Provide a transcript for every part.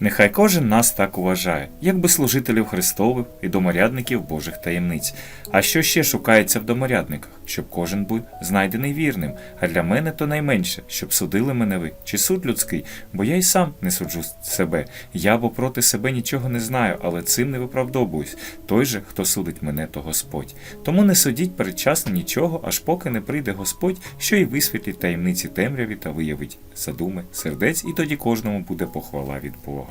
Нехай кожен нас так уважає, якби служителів Христових і доморядників Божих таємниць. А що ще шукається в доморядниках? Щоб кожен був знайдений вірним, а для мене то найменше, щоб судили мене ви, чи суд людський, бо я й сам не суджу себе. Я бо проти себе нічого не знаю, але цим не виправдовуюсь. Той же, хто судить мене, то Господь. Тому не судіть передчасно нічого, аж поки не прийде Господь, що й висвітлить таємниці темряві та виявить задуми сердець, і тоді кожному буде похвала від Бога.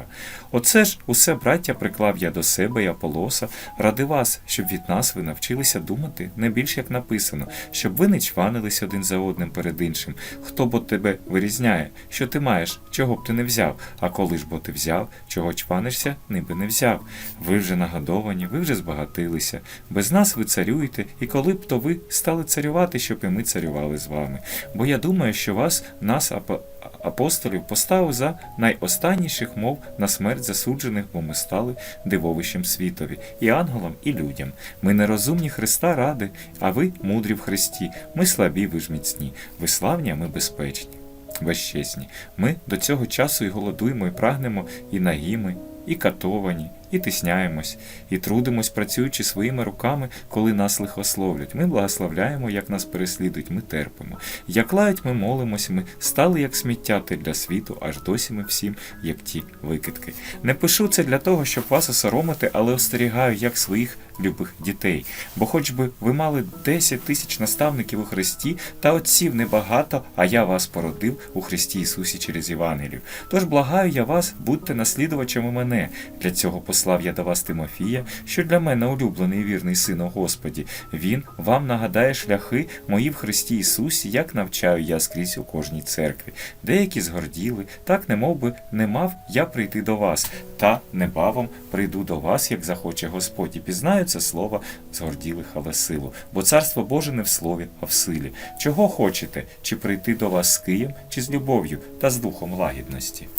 Оце ж усе, браття, приклав я до себе і Аполоса ради вас, щоб від нас ви навчилися думати не більш як написано, щоб ви не чванились один за одним перед іншим. Хто бо тебе вирізняє, що ти маєш, чого б ти не взяв, а коли ж бо ти взяв, чого чванишся, ниби не взяв. Ви вже нагодовані, ви вже збагатилися. Без нас ви царюєте, і коли б то ви стали царювати, щоб і ми царювали з вами. Бо я думаю, що вас, нас, апо- апостолів, поставив за найостанніших мов на смерть засуджених, бо ми стали дивовищем світові, і ангелам, і людям. Ми нерозумні Христа ради, а ви мудрі в Христі. Ми слабі, ви ж міцні. Ви славні, а ми безпечні. Безчесні. Ми до цього часу і голодуємо, і прагнемо, і нагіми, і катовані, і тисняємось, і трудимось, працюючи своїми руками, коли нас лихословлять. Ми благословляємо, як нас переслідують, ми терпимо. Як лають, ми молимось, ми стали як сміттяти для світу, аж досі ми всім, як ті викидки. Не пишу це для того, щоб вас осоромити, але остерігаю як своїх любих дітей. Бо хоч би ви мали 10 тисяч наставників у Христі та отців небагато, а я вас породив у Христі Ісусі через Євангелію. Тож благаю я вас, будьте наслідувачами мене. Для цього послав я до вас Тимофія, що для мене улюблений вірний син у Господі. Він вам нагадає шляхи мої в Христі Ісусі, як навчаю я скрізь у кожній церкві. Деякі згорділи, так немов би не мав я прийти до вас, та небавом прийду до вас, як захоче Господь, і пізнаю це слово згорділих, але силу. Бо царство Боже не в слові, а в силі. Чого хочете? Чи прийти до вас з києм, чи з любов'ю та з духом лагідності?